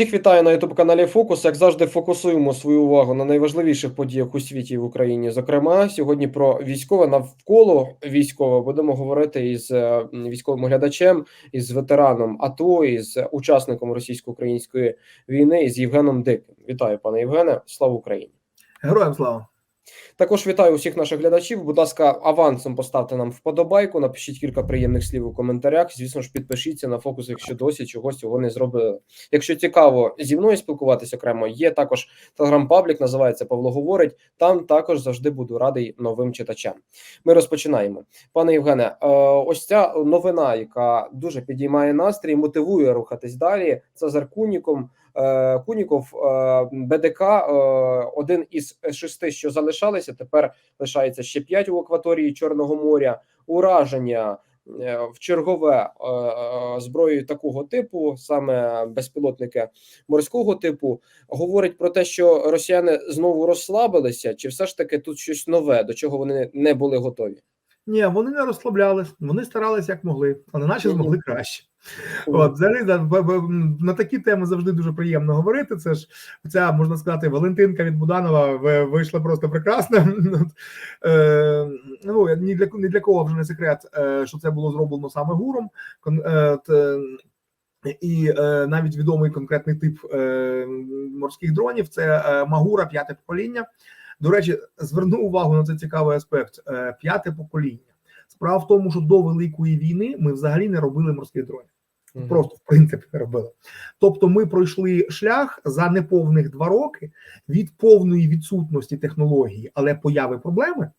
Всіх вітаю на youtube каналі Фокус. Як завжди, фокусуємо свою увагу на найважливіших подіях у світі і в Україні. Зокрема, сьогодні про військове навколо військове будемо говорити із е, військовим глядачем, із ветераном АТО, із учасником російсько-української війни, із Євгеном Диким. Вітаю, пане Євгене. Слава Україні! Героям слава! Також вітаю усіх наших глядачів. Будь ласка, авансом поставте нам вподобайку, напишіть кілька приємних слів у коментарях. Звісно ж, підпишіться на фокус, якщо досі чогось цього не зробили. Якщо цікаво зі мною спілкуватися окремо, є також телеграм-паблік, називається Павло Говорить. Там також завжди буду радий новим читачам. Ми розпочинаємо. Пане Євгене, е, ось ця новина, яка дуже підіймає настрій, мотивує рухатись далі. Це з Аркуніком. Е, Куніков е, БДК один із шести, що залишалися. Тепер лишається ще п'ять у акваторії Чорного моря. Ураження е, в чергове зброєю такого типу, саме безпілотники морського типу, говорить про те, що росіяни знову розслабилися, чи все ж таки тут щось нове, до чого вони не були готові? Ні, вони не розслаблялись, вони старалися як могли, але наші змогли краще. От взагалі на такі теми завжди дуже приємно говорити. Це ж ця можна сказати, Валентинка від Буданова вийшла просто прекрасно. Е, ну ні для ні для кого вже не секрет, е, що це було зроблено саме гуром. Е, і навіть відомий конкретний тип морських дронів це Магура, п'яте покоління. До речі, зверну увагу на цей цікавий аспект: п'яте покоління. Справа в тому, що до великої війни ми взагалі не робили морських дронів. Mm -hmm. Просто в принципі не робили. Тобто, ми пройшли шлях за неповних два роки від повної відсутності технології, але появи проблеми.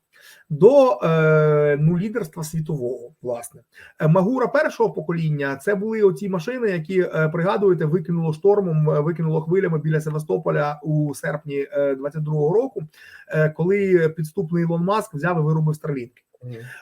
До е, ну лідерства світового власне Магура першого покоління це були оці машини, які е, пригадуєте, викинуло штормом, викинуло хвилями біля Севастополя у серпні е, 22-го року, е, коли підступний Ілон Маск взяв і виробив Старлінки.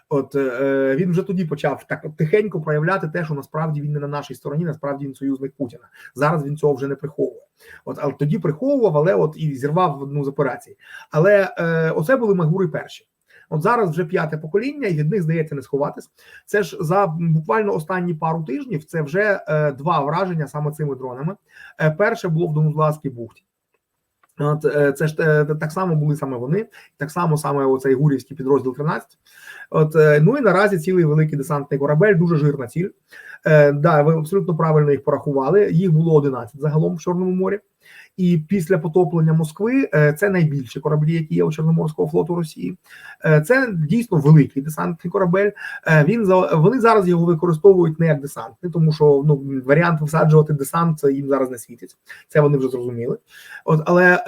От е, він вже тоді почав так тихенько проявляти те, що насправді він не на нашій стороні, насправді він союзник Путіна. Зараз він цього вже не приховує. От але тоді приховував, але от і зірвав одну з операцій. Але е, оце були Магури перші. От зараз вже п'яте покоління, і від них здається не сховатись. Це ж за буквально останні пару тижнів. Це вже е, два враження саме цими дронами. Е, перше було в Донузлаській бухті. От е, це ж е, так само були саме вони, так само саме оцей гурівський підрозділ 13. От е, ну і наразі цілий великий десантний корабель, дуже жирна ціль. Е, Да, ви абсолютно правильно їх порахували. Їх було 11 загалом в Чорному морі. І після потоплення Москви е, це найбільші кораблі, які є у Чорноморського флоту Росії. Е, це дійсно великий десантний корабель. Е, він вони зараз його використовують не як десантний, тому що ну варіант висаджувати десант це їм зараз не світить. Це вони вже зрозуміли. От але.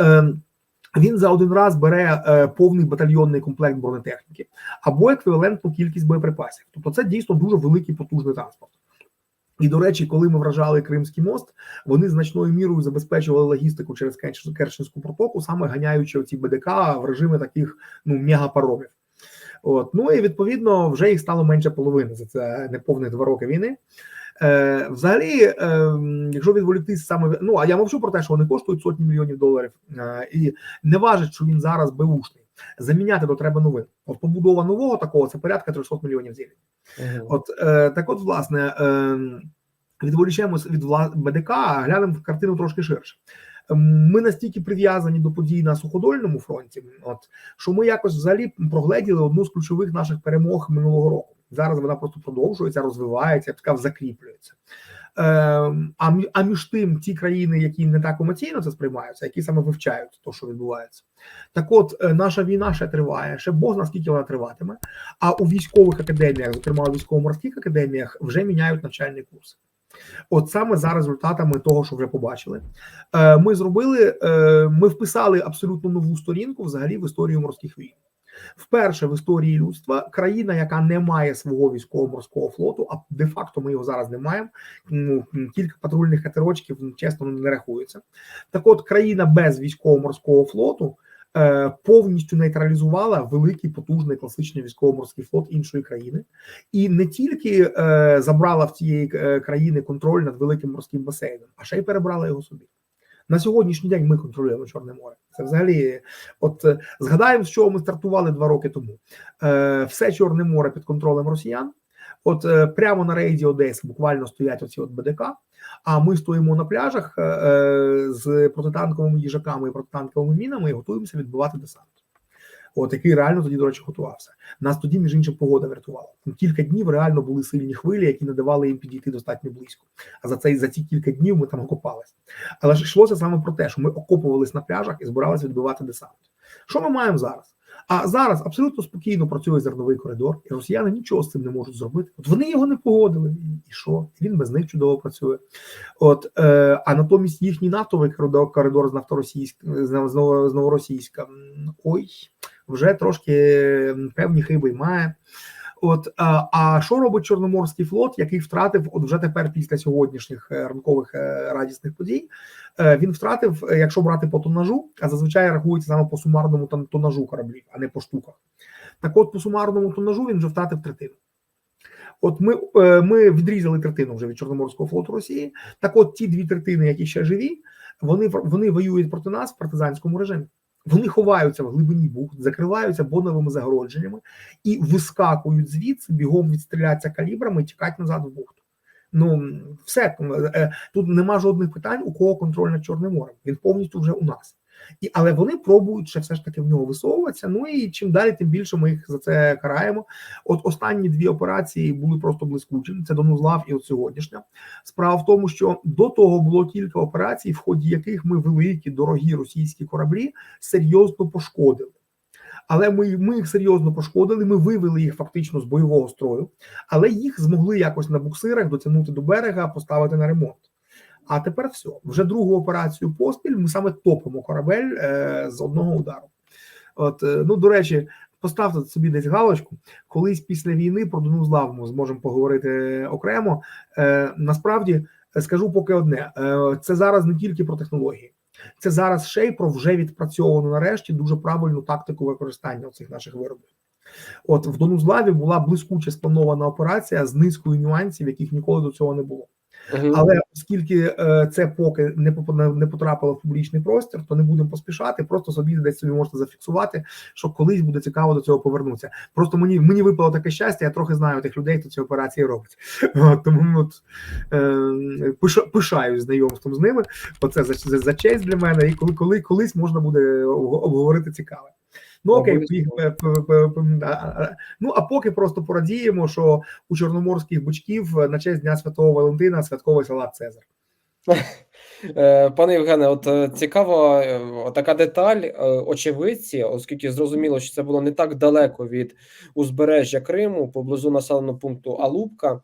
Він за один раз бере е, повний батальйонний комплект бронетехніки або еквівалентну кількість боєприпасів. Тобто, це дійсно дуже великий потужний транспорт. І до речі, коли ми вражали Кримський мост, вони значною мірою забезпечували логістику через Керченську протоку, саме ганяючи оці БДК в режими таких ну мегапаромів. От ну і відповідно вже їх стало менше половини за це неповних два роки війни. Е, Взагалі, е, якщо відволіктись саме ну а я мовчу про те, що вони коштують сотні мільйонів доларів, е, і не важить, що він зараз беушний. Заміняти то треба новин. От побудова нового такого це порядка 300 мільйонів зелень. Uh От е, так, от, власне, е, відволічаємось від вла... БДК, а глянемо в картину трошки ширше. Ми настільки прив'язані до подій на суходольному фронті, от що ми якось взагалі прогледіли одну з ключових наших перемог минулого року. Зараз вона просто продовжується, розвивається, така закріплюється. Ем, а між тим, ті країни, які не так емоційно це сприймаються, які саме вивчають те, що відбувається, так от е, наша війна ще триває, ще Бог наскільки вона триватиме. А у військових академіях, зокрема у військово-морських академіях, вже міняють навчальні курси. От саме за результатами того, що вже побачили, е, ми зробили, е, ми вписали абсолютно нову сторінку взагалі в історію морських війн. Вперше в історії людства країна, яка не має свого військово-морського флоту, а де-факто ми його зараз не маємо. Ну кілька патрульних катерочків ну, чесно не рахується. Так, от країна без військово-морського флоту. Е, повністю нейтралізувала великий потужний класичний військово-морський флот іншої країни, і не тільки е, забрала в цієї е, країни контроль над великим морським басейном, а ще й перебрала його собі. На сьогоднішній день ми контролюємо Чорне море. Це взагалі, от е, згадаємо, з чого ми стартували два роки тому. Е, Все Чорне море під контролем росіян. От е, прямо на рейді Одеси буквально стоять оці от БДК. А ми стоїмо на пляжах е, е, з протитанковими їжаками і протитанковими мінами і готуємося відбивати десант. От який реально тоді, до речі, готувався. Нас тоді, між іншим, погода врятувала. Там кілька днів реально були сильні хвилі, які не давали їм підійти достатньо близько. А за цей за ці кілька днів ми там окопалися. Але ж йшлося саме про те, що ми окопувались на пляжах і збиралися відбивати десант. Що ми маємо зараз? А зараз абсолютно спокійно працює зерновий коридор, і росіяни нічого з цим не можуть зробити. От вони його не погодили, і що? Він без них чудово працює. От е, а натомість їхній нафтовий коридор, коридор з нафторосійськ з з новоросійська. Ой, вже трошки певні хиби має. От а, а що робить Чорноморський флот, який втратив, от вже тепер після сьогоднішніх е, ранкових е, радісних подій, е, він втратив, е, якщо брати по тонажу, а зазвичай рахується саме по сумарному тон- тонажу кораблів, а не по штуках. Так, от по сумарному тонажу він вже втратив третину. От ми, е, ми відрізали третину вже від Чорноморського флоту Росії. Так, от ті дві третини, які ще живі, вони вони воюють проти нас в партизанському режимі. Вони ховаються в глибині бухт, закриваються боновими загородженнями і вискакують звідси, бігом відстріляться калібрами і тікають назад в бухту. Ну все е, тут нема жодних питань, у кого контроль над Чорним морем. Він повністю вже у нас. І, але вони пробують ще все ж таки в нього висовуватися. Ну і чим далі, тим більше ми їх за це караємо. От останні дві операції були просто блискучі. Це Донузлав і от сьогоднішня. Справа в тому, що до того було кілька операцій, в ході яких ми великі дорогі російські кораблі серйозно пошкодили. Але ми, ми їх серйозно пошкодили. Ми вивели їх фактично з бойового строю, але їх змогли якось на буксирах дотягнути до берега, поставити на ремонт. А тепер все. Вже другу операцію поспіль ми саме топимо корабель е, з одного удару. От, е, ну до речі, поставте собі десь галочку. Колись після війни про Донузлав ми зможемо поговорити окремо. Е, насправді е, скажу поки одне: е, це зараз не тільки про технології. Це зараз ще й про вже відпрацьовану нарешті дуже правильну тактику використання цих наших виробів. От в Донузлаві була блискуче спланована операція з низкою нюансів, яких ніколи до цього не було. Мгм. Але оскільки е, це поки не потрапило в публічний простір, то не будемо поспішати. Просто собі десь собі можете зафіксувати, що колись буде цікаво до цього повернутися. Просто мені мені випало таке щастя. Я трохи знаю тих людей, хто ці операції робить. Тому от, е, пиша- пишаюсь знайомством з ними. Оце за, за, за честь для мене. І коли, коли колись можна буде обговорити цікаве. Ну окей, а- ну а поки просто порадіємо, що у чорноморських бучків на честь Дня Святого Валентина святковий салат Цезар. Е, Пане Євгене, от е, цікава е, така деталь. Очевидці, оскільки зрозуміло, що це було не так далеко від узбережжя Криму, поблизу населеного пункту Алубка,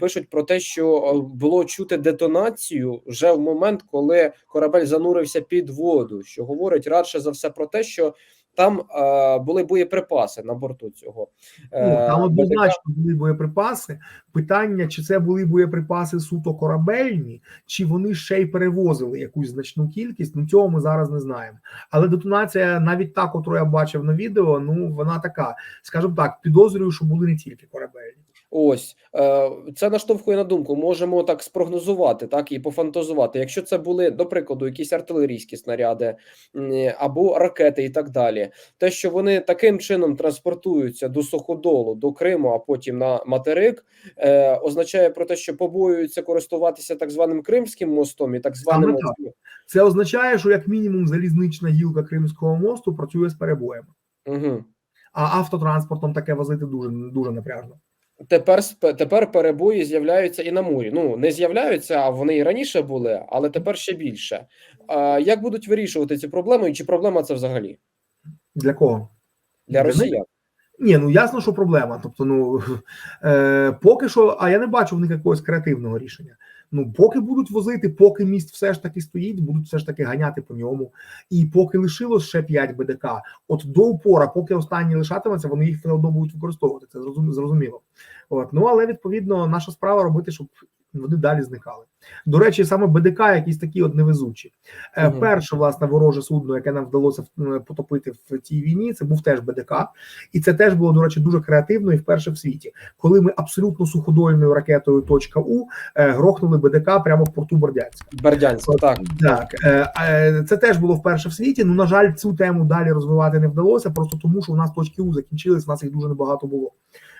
пишуть про те, що було чути детонацію вже в момент, коли корабель занурився під воду, що говорить радше за все про те, що там е, були боєприпаси на борту цього. Ну, там Е, однозначно були боєприпаси. Питання, чи це були боєприпаси суто корабельні, чи вони ще й перевозили якусь значну кількість. Ну цього ми зараз не знаємо. Але детонація, навіть та, котру я бачив на відео, ну вона така, скажімо так, підозрюю, що були не тільки корабельні. Ось е, це наштовхує на думку. Можемо так спрогнозувати, так і пофантазувати. Якщо це були, до прикладу, якісь артилерійські снаряди або ракети, і так далі, те, що вони таким чином транспортуються до суходолу, до Криму, а потім на материк, е, означає про те, що побоюються користуватися так званим Кримським мостом і так званим так. Це означає, що як мінімум залізнична гілка Кримського мосту працює з перебоями, Угу. а автотранспортом таке возити дуже дуже напряжно. Тепер тепер перебої з'являються і на морі. Ну не з'являються, а вони і раніше були, але тепер ще більше. А як будуть вирішувати ці проблеми? І чи проблема це взагалі Для кого? для росіян? Ні, ну ясно, що проблема. Тобто, ну е, поки що, а я не бачу в них якогось креативного рішення. Ну, поки будуть возити, поки міст все ж таки стоїть, будуть все ж таки ганяти по ньому. І поки лишилось ще 5 БДК, от до упора, поки останні лишатиметься, вони їх все одно будуть використовувати. Це зрозуміло. От ну але відповідно наша справа робити, щоб вони далі зникали. До речі, саме БДК якісь такі от невезучі. Мгм. Перше, власне, вороже судно, яке нам вдалося е, потопити в цій війні, це був теж БДК, і це теж було, до речі, дуже креативно і вперше в світі, коли ми абсолютно суходольною ракетою точка У е, грохнули БДК прямо в порту Бердянськ. Бердянськ, так Так, це теж було вперше в світі. Ну, на жаль, цю тему далі розвивати не вдалося, просто тому що у нас точки У закінчились, у нас їх дуже небагато було.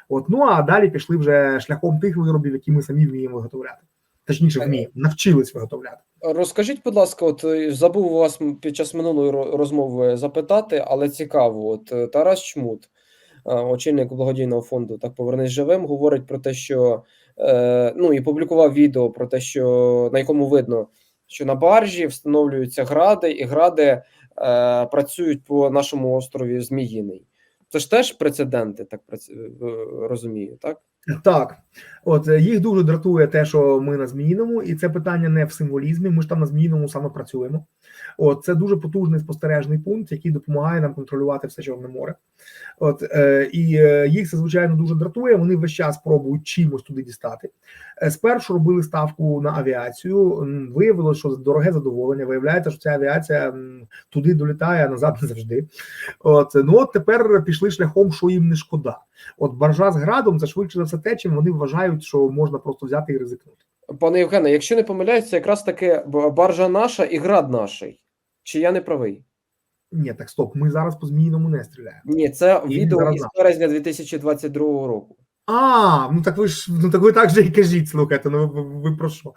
От ну а далі пішли вже шляхом тих виробів, які ми самі вміємо виготовляти. Точніше, вміємо, навчились виготовляти. Розкажіть, будь ласка, от е, забув вас під час минулої розмови запитати, але цікаво. От е, Тарас Чмут, е, очільник благодійного фонду Так повернись живим, говорить про те, що е, ну і публікував відео про те, що на якому видно, що на баржі встановлюються гради, і гради е, працюють по нашому острові Зміїний. Це ж теж прецеденти, так е, розумію, так? Так, от е, їх дуже дратує те, що ми на зміїному, і це питання не в символізмі. Ми ж там на зміїному саме працюємо. От це дуже потужний спостережний пункт, який допомагає нам контролювати все Чорне море. От е, і е, їх це звичайно дуже дратує. Вони весь час пробують чимось туди дістати. Е, спершу робили ставку на авіацію. Виявилося, що дороге задоволення. Виявляється, що ця авіація туди долітає, а назад не завжди. От ну от тепер пішли шляхом, що їм не шкода. От баржа з градом це швидше за все те, чим вони вважають, що можна просто взяти і ризикнути. Пане Євгене, якщо не помиляюсь, це якраз таки б- баржа наша і град наший. Чи я не правий? Ні, так стоп, ми зараз по зміїному не стріляємо. Ні, це І відео із березня 2022 року. А, ну так ви ж ну так ви так же і кажіть, слухайте. Ну ви, ви про що?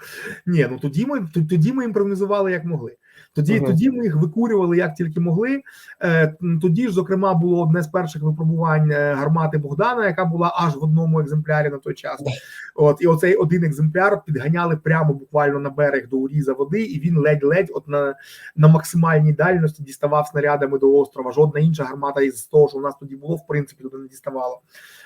Ні, ну тоді ми тоді ми імпровізували як могли. Тоді, Мгм. тоді ми їх викурювали як тільки могли. Е, тоді ж, зокрема, було одне з перших випробувань е, гармати Богдана, яка була аж в одному екземплярі на той час. От і оцей один екземпляр підганяли прямо буквально на берег до уріза води, і він ледь-ледь, от на, на максимальній дальності діставав снарядами до острова. Жодна інша гармата із того, що в нас тоді було, в принципі, туди не діставала.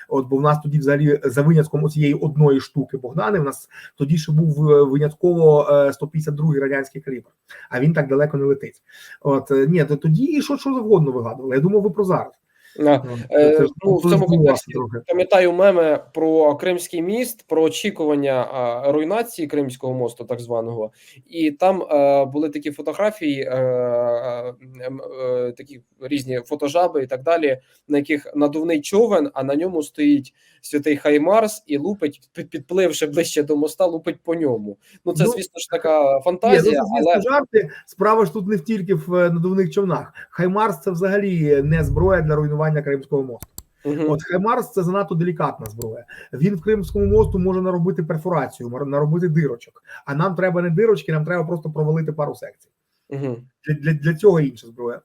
От бо в нас тоді, взагалі, за винятком цієї одної штуки Богдани, в нас тоді ще був е, винятково е, 152-й радянський калібр, а він так далеко не летить. От е, ні, то тоді що, що завгодно вигадували. Я думав, ви про зараз. А, Е, Це ну, в цьому контексті. Пам'ятаю меми про Кримський міст, про очікування а, руйнації Кримського мосту, так званого, і там е, були такі фотографії, е, е, ем, е, такі різні фотожаби і так далі, на яких надувний човен, а на ньому стоїть святий Хаймарс і лупить, підпливши ближче до моста, лупить по ньому. Ну це, Ну, звісно ж, така Ні, ну, фантазія, це, звісно, але жарти. Справа ж тут не в тільки в е, надувних човнах. Хаймарс це взагалі не зброя для руйнування Кримського мосту. Мгм. От Хаймарс це занадто делікатна зброя. Він в Кримському мосту може наробити перфорацію, наробити дирочок. А нам треба не дирочки, нам треба просто провалити пару секцій. Мгм. Для, для, для цього інша зброя.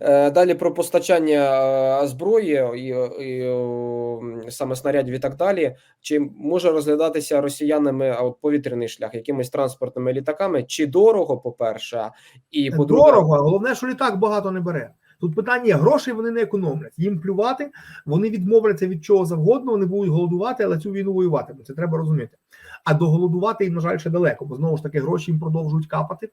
Е, Далі про постачання е, зброї і, і саме снарядів і так далі. Чи може розглядатися росіянами от повітряний шлях якимись транспортними літаками? Чи дорого, по-перше, і по-друге, Дорого, головне, що літак багато не бере. Тут питання є, грошей вони не економлять. Їм плювати, вони відмовляться від чого завгодно, вони будуть голодувати, але цю війну воюватимуть. Це треба розуміти. А доголодувати їм, на жаль, ще далеко, бо знову ж таки гроші їм продовжують капати.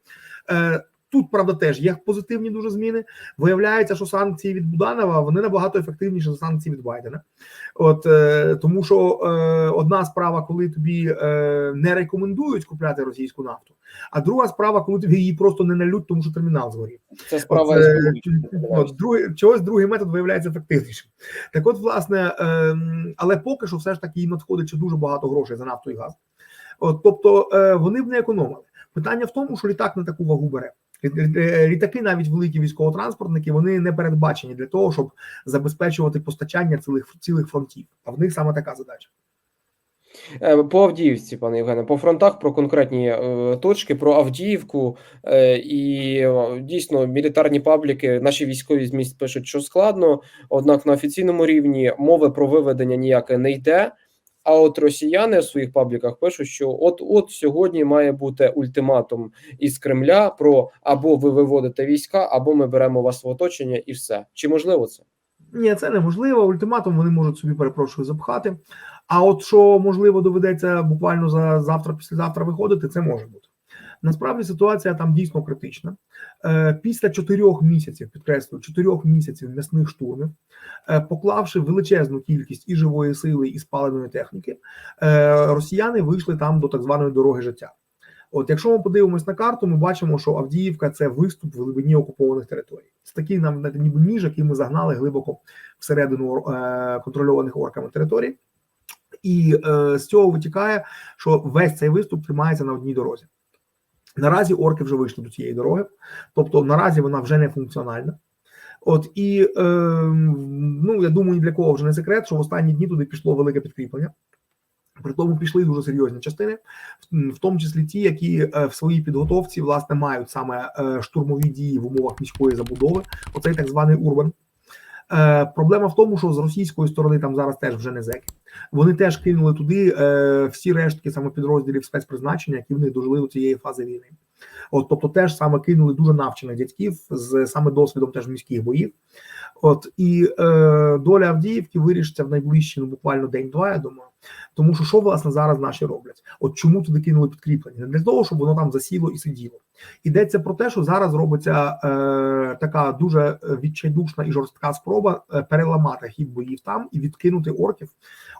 Е, Тут, правда, теж є позитивні дуже зміни. Виявляється, що санкції від Буданова вони набагато ефективніші за санкції від Байдена. От е, тому, що е, одна справа, коли тобі е, не рекомендують купляти російську нафту, а друга справа, коли тобі її просто не налють, тому що термінал згорів. це справа От, е, от, другий, чогось другий метод виявляється ефективнішим. Так, от, власне, ем, але поки що все ж таки їм надходить дуже багато грошей за нафту і газ. От, тобто е, вони б не економили. Питання в тому, що літак не таку вагу бере. Лі- Літаки, навіть великі військово-транспортники, вони не передбачені для того, щоб забезпечувати постачання цілих цілих фронтів. А в них саме така задача. Е, По Авдіївці, пане Євгене, по фронтах про конкретні е, точки, про Авдіївку е, і е, дійсно мілітарні пабліки, наші військові з місць пишуть, що складно. Однак на офіційному рівні мови про виведення ніяке не йде. А от росіяни в своїх пабліках пишуть, що от от сьогодні має бути ультиматум із Кремля про або ви виводите війська, або ми беремо вас в оточення, і все. Чи можливо це? Ні, це неможливо. Ультиматум вони можуть собі перепрошую запхати. А от що можливо доведеться буквально за завтра, післязавтра виходити, це може бути. Насправді ситуація там дійсно критична. Е, після чотирьох місяців, підкреслюю, чотирьох місяців м'ясних штурмів, е, поклавши величезну кількість і живої сили, і спаленої техніки, е, росіяни вийшли там до так званої дороги життя. От, якщо ми подивимось на карту, ми бачимо, що Авдіївка це виступ в глибині окупованих територій. Це такий нам ніби ніж, який ми загнали глибоко всередину контрольованих орками територій. І е, з цього витікає, що весь цей виступ тримається на одній дорозі. Наразі орки вже вийшли до цієї дороги, тобто наразі вона вже не функціональна. От і е, ну я думаю, ні для кого вже не секрет, що в останні дні туди пішло велике підкріплення. При тому пішли дуже серйозні частини, в- тому числі ті, які е, в своїй підготовці власне мають саме е, штурмові дії в умовах міської забудови. Оцей так званий урбан. Е, Проблема в тому, що з російської сторони там зараз теж вже не зеки. Вони теж кинули туди е, всі рештки саме підрозділів спецпризначення, які в них дожили до цієї фази війни. От, тобто, теж саме кинули дуже навчених дядьків з саме досвідом теж міських боїв. От і е, доля Авдіївки вирішиться в найближчі, ну буквально день-два, я думаю. Тому що що власне зараз наші роблять? От чому туди кинули підкріплення? Не для того, щоб воно там засіло і сиділо. Йдеться про те, що зараз робиться е, така дуже відчайдушна і жорстка спроба е, переламати хід боїв там і відкинути орків.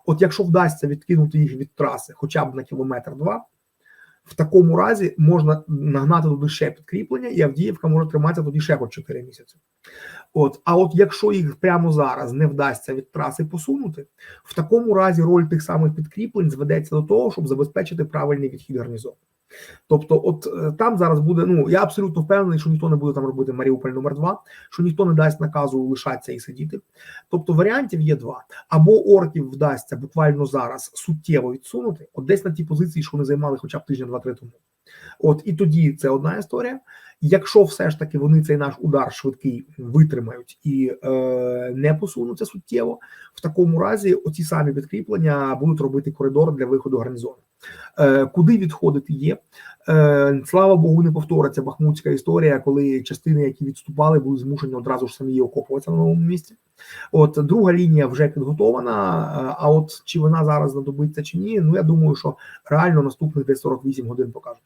От якщо вдасться відкинути їх від траси, хоча б на кілометр-два. В такому разі можна нагнати туди ще підкріплення, і Авдіївка може триматися тоді ще хоч 4 місяці. От, а от якщо їх прямо зараз не вдасться від траси посунути, в такому разі роль тих самих підкріплень зведеться до того, щоб забезпечити правильний відхід гарнізону. Тобто, от е, там зараз буде. Ну я абсолютно впевнений, що ніхто не буде там робити Маріуполь номер 2 що ніхто не дасть наказу лишатися і сидіти. Тобто варіантів є два: або орків вдасться буквально зараз суттєво відсунути, от десь на ті позиції, що вони займали хоча б тижня два-три тому. От і тоді це одна історія. Якщо все ж таки вони цей наш удар швидкий витримають і е, не посунуться суттєво, в такому разі оці самі підкріплення будуть робити коридор для виходу гарнізону. Е, куди відходити є? Е, слава Богу, не повториться бахмутська історія, коли частини, які відступали, були змушені одразу ж самі окопуватися на новому місці. От друга лінія вже підготована. е, А от чи вона зараз знадобиться чи ні? Ну я думаю, що реально наступних десь 48 годин покажуть.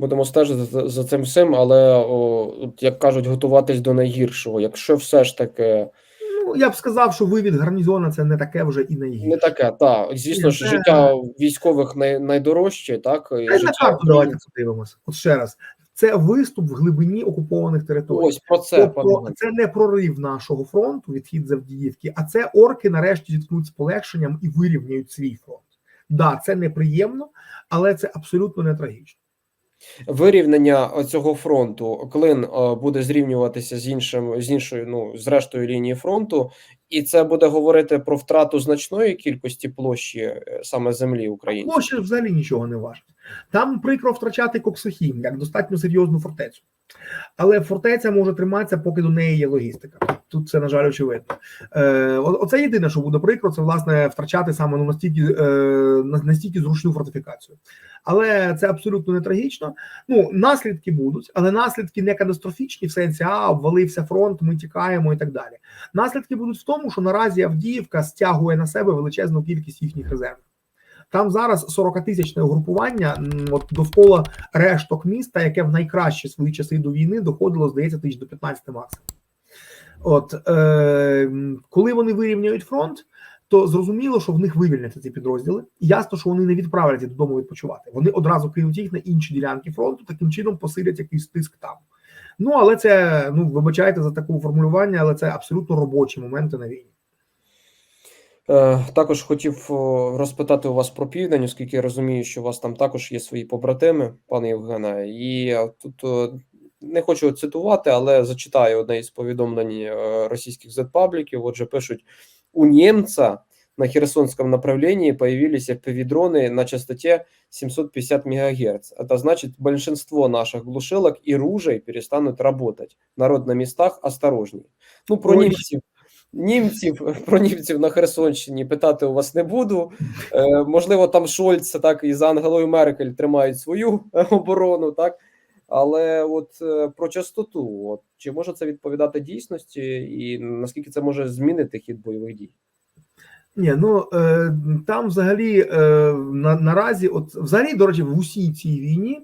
Будемо стежити за, за цим всім, але о, от, як кажуть, готуватись до найгіршого. Якщо все ж таки Ну я б сказав, що вивід гарнізона це не таке вже і найгірше. не таке, так звісно ж, це- життя військових най, найдорожче, так і життя карту давайте подивимося. От ще раз, це виступ в глибині окупованих територій. Ось про це Тобто це не прорив нашого фронту, відхід з Авдіївки, а це орки нарешті зіткнуть з полегшенням і вирівняють свій фронт. Да, це неприємно, але це абсолютно не трагічно. Вирівняння цього фронту. Клин е, буде зрівнюватися з іншим з іншою, ну з рештою лінії фронту, і це буде говорити про втрату значної кількості площі е, саме землі України. Площа взагалі нічого не важить. Там прикро втрачати Коксохім як достатньо серйозну фортецю. Але фортеця може триматися, поки до неї є логістика. Тут це, на жаль, очевидно. Е, оце єдине, що буде прикро, це власне втрачати саме ну, настільки, е, настільки зручну фортифікацію. Але це абсолютно не трагічно. Ну, наслідки будуть, але наслідки не катастрофічні в сенсі, а обвалився фронт, ми тікаємо і так далі. Наслідки будуть в тому, що наразі Авдіївка стягує на себе величезну кількість їхніх резервів. Там зараз 40-тисячне угрупування от довкола решток міста, яке в найкращі свої часи до війни доходило, здається, тисяч до 15 максимум. От е, коли вони вирівняють фронт, то зрозуміло, що в них вивільняться ці підрозділи. І ясно, що вони не відправляться додому відпочивати. Вони одразу кинуть їх на інші ділянки фронту, таким чином посилять якийсь тиск там. Ну але це ну вибачайте за таке формулювання, але це абсолютно робочі моменти на війні. Е, Також хотів розпитати у вас про південь, оскільки я розумію, що у вас там також є свої побратими, пане Євгене. І е, тут е, не хочу цитувати, але зачитаю одне із повідомлень е, російських зетпабліків. Отже, пишуть: у німця на Херсонском направлении появились FPV-дроны на частоте 750 МГц. Это значит, большинство наших глушилок и ружей перестанут работать. Народ на местах осторожней. Ну, про Ой. Німців. Німців про німців на Херсонщині питати у вас не буду. Е, можливо, там Шольц так і за Ангелою Меркель тримають свою е, оборону, так але от е, про частоту, от чи може це відповідати дійсності, і наскільки це може змінити хід бойових дій? Ні, ну е, там взагалі е, на, наразі, от взагалі, до речі, в усій цій війні,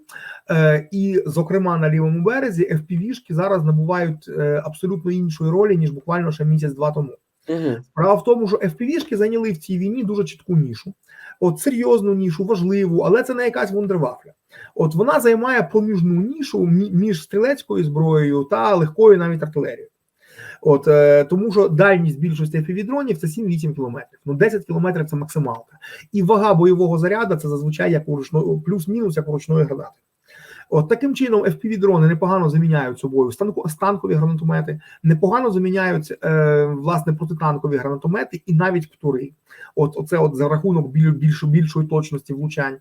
е, і, зокрема, на лівому березі, FPV-шки зараз набувають абсолютно іншої ролі, ніж буквально ще місяць-два тому. Угу. Справа в тому, що FPV-шки зайняли в цій війні дуже чітку нішу, от серйозну нішу, важливу, але це не якась вундервафля. От вона займає проміжну нішу між стрілецькою зброєю та легкою навіть артилерією. От е, тому, що дальність більшості FPV-дронів це 7-8 кілометрів. Ну 10 кілометрів це максималка. І вага бойового заряду це зазвичай як у ручної плюс-мінус, як у ручної гранати. От таким чином, fpv дрони непогано заміняють собою станкові гранатомети, непогано заміняють е, власне протитанкові гранатомети і навіть птури. От оце от за рахунок біль, більш, більшої точності влучань.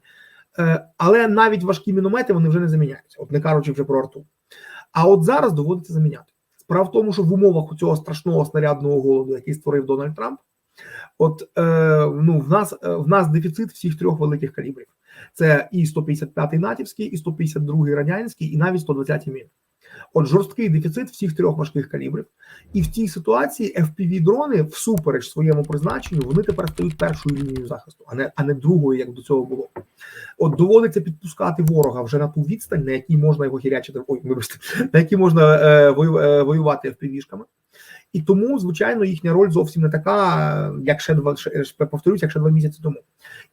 Е, але навіть важкі міномети вони вже не заміняються, от не кажучи вже про арту. А от зараз доводиться заміняти. Справа в тому, що в умовах цього страшного снарядного голоду, який створив Дональд Трамп, от е, ну в нас е, в нас дефіцит всіх трьох великих калібрів. Це і 155-й натівський, і 152-й радянський, і навіть 120-й мін. От жорсткий дефіцит всіх трьох важких калібрів, і в цій ситуації fpv дрони всупереч своєму призначенню вони тепер стають першою лінією захисту, а не а не другою, як до цього було. От доводиться підпускати ворога вже на ту відстань, на якій можна його хірячити, ой, вибачте, на якій можна е, е, воювати FPV-шками. І тому, звичайно, їхня роль зовсім не така, як ще два повторюсь, як ще два місяці тому.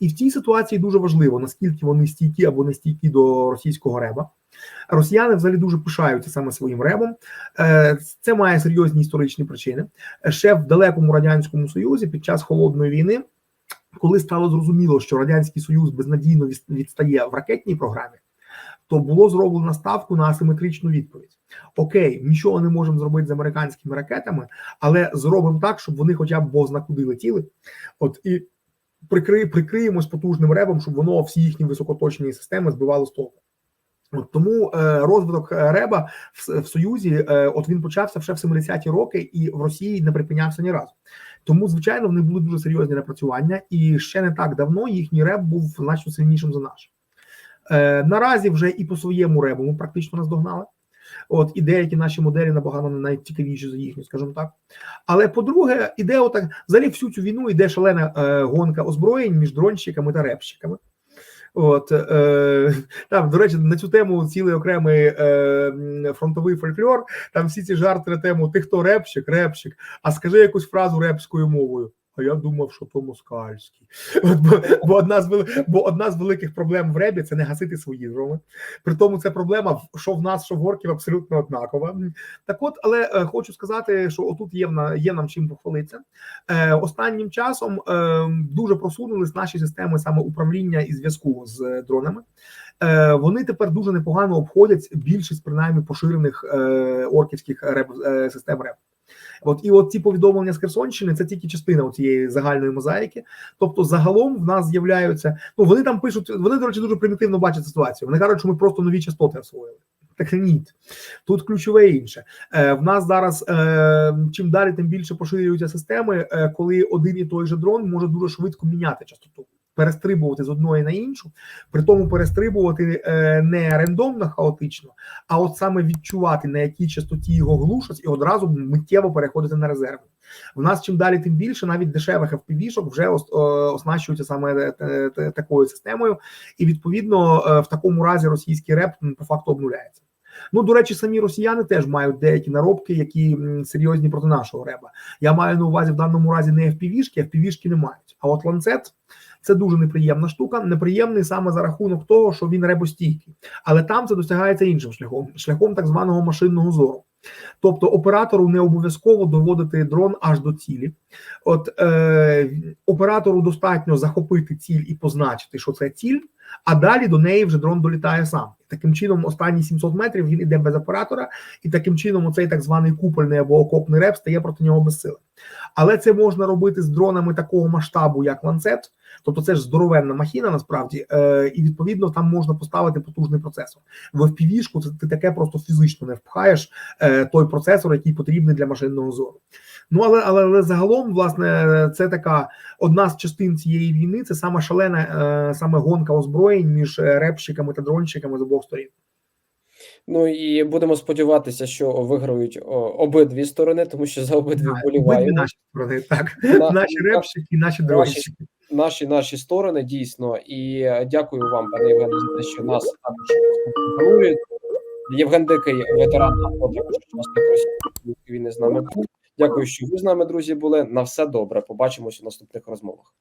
І в цій ситуації дуже важливо, наскільки вони стійкі або не стійкі до російського реба. Росіяни взагалі дуже пишаються саме своїм ребом. Е, Це має серйозні історичні причини. Ще в далекому радянському союзі під час холодної війни, коли стало зрозуміло, що радянський союз безнадійно відстає в ракетній програмі, то було зроблено ставку на асиметричну відповідь. Окей, нічого не можемо зробити з американськими ракетами, але зробимо так, щоб вони, хоча б бозна куди летіли. От і прикри, прикриємось потужним ребом, щоб воно всі їхні високоточні системи збивало з толку. Тому е, розвиток реба в, Союзі, е, от він почався ще в 70-ті роки, і в Росії не припинявся ні разу. Тому, звичайно, вони були дуже серйозні напрацювання, і ще не так давно їхній реб був значно сильнішим за наш. Е, Наразі вже і по своєму ребу ми практично наздогнали. От і деякі наші моделі набагато навіть цікавіші за їхню, скажімо так. Але по-друге, іде отак взагалі всю цю війну йде шалена е, гонка озброєнь між дронщиками та репщиками. От е, там, до речі, на цю тему цілий окремий е, фронтовий фольклор. Там всі ці жарти на тему ти хто репщик, репщик, а скажи якусь фразу репською мовою. А я думав, що то москальський. От, бо, бо, одна з бо одна з великих проблем в ребі це не гасити свої дрони. При тому це проблема, що в нас, що в горків абсолютно однакова. Так от, але е, хочу сказати, що отут є є нам чим похвалитися. Е, Останнім часом е, дуже просунулись наші системи саме управління і зв'язку з дронами. Е, Вони тепер дуже непогано обходять більшість принаймні поширених е, орківських реб, е, систем РЕБ. От і от ці повідомлення з Херсонщини це тільки частина цієї загальної мозаїки. Тобто, загалом в нас з'являються. Ну вони там пишуть, вони до речі, дуже примітивно бачать ситуацію. Вони кажуть, що ми просто нові частоти освоїли. Так ні, тут ключове інше. Е, В нас зараз е, чим далі, тим більше поширюються системи, е, коли один і той же дрон може дуже швидко міняти частоту. Перестрибувати з одної на іншу, при тому перестрибувати е, не рандомно хаотично, а от саме відчувати на якій частоті його глушать, і одразу миттєво переходити на резерв. В нас чим далі, тим більше навіть дешевих FPV-шок вже о, оснащуються саме е, такою системою, і відповідно е, в такому разі російський реп по факту обнуляється. Ну, до речі, самі росіяни теж мають деякі наробки, які серйозні проти нашого реба. Я маю на увазі в даному разі не FPV-шки, FPV-шки не мають. А от ланцет це дуже неприємна штука. Неприємний саме за рахунок того, що він ребостійкий, але там це досягається іншим шляхом шляхом так званого машинного зору. Тобто оператору не обов'язково доводити дрон аж до цілі. От е, оператору достатньо захопити ціль і позначити, що це ціль, а далі до неї вже дрон долітає сам. Таким чином, останні 700 метрів він іде без оператора, і таким чином, оцей так званий купольний або окопний реп стає проти нього безсилим. Але це можна робити з дронами такого масштабу, як ланцет. Тобто це ж здоровенна махіна, насправді, е, і відповідно там можна поставити потужний процесор. В FPV-шку це ти таке просто фізично не впхаєш е, той процесор, який потрібний для машинного зору. Ну але але, але загалом, власне, це така одна з частин цієї війни. Це саме шалена, е, саме гонка озброєнь між репщиками та дронщиками з обох сторін. Ну і будемо сподіватися, що виграють обидві сторони, тому що за обидві вболіваємо. наші сторони, так на, наші репщики і наші дронщики. Наші наші сторони дійсно. І дякую вам, пане Євгене, за те, що нас також. Євген Дикий, ветеран також російської війни з нами був. Дякую, що ви з нами, друзі, були. На все добре. Побачимось у наступних розмовах.